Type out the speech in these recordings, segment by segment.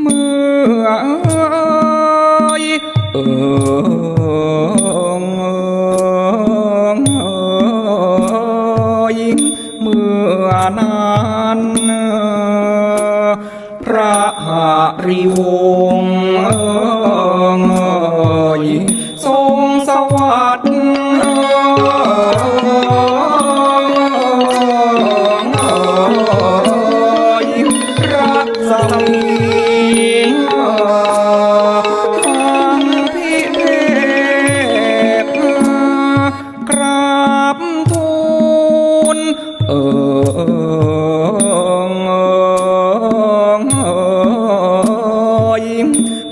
เมื่อเอเมื่อนั้นพระหริวงเออ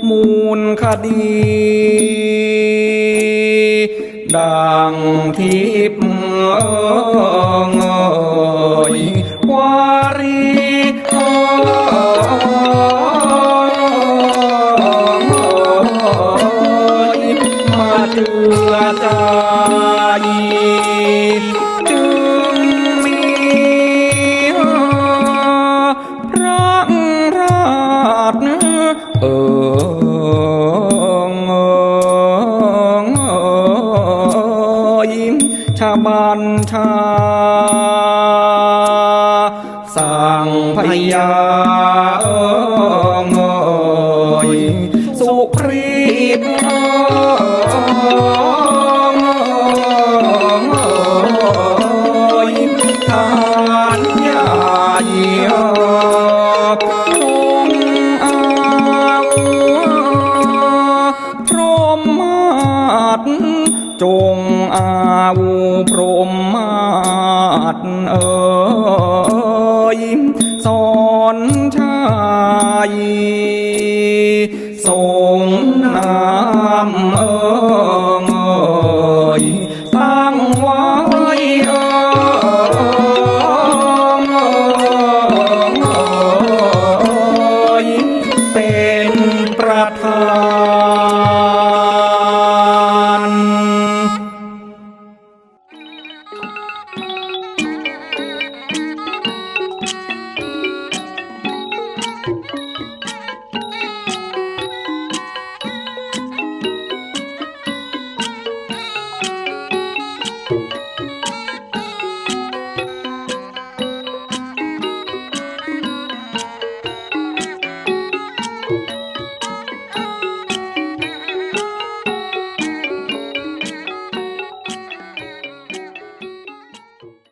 มูลคดี ดังทิพย์เอ่ยวารีมาเจือใจ ชาบันชา สั่งพยาเอยสุครีตทานยาเยีย จงอาวูพรมมาตเอ่ยสอนชายทรงน้ำเอ่ยตั้งไว้เอ่ยเป็นประธาน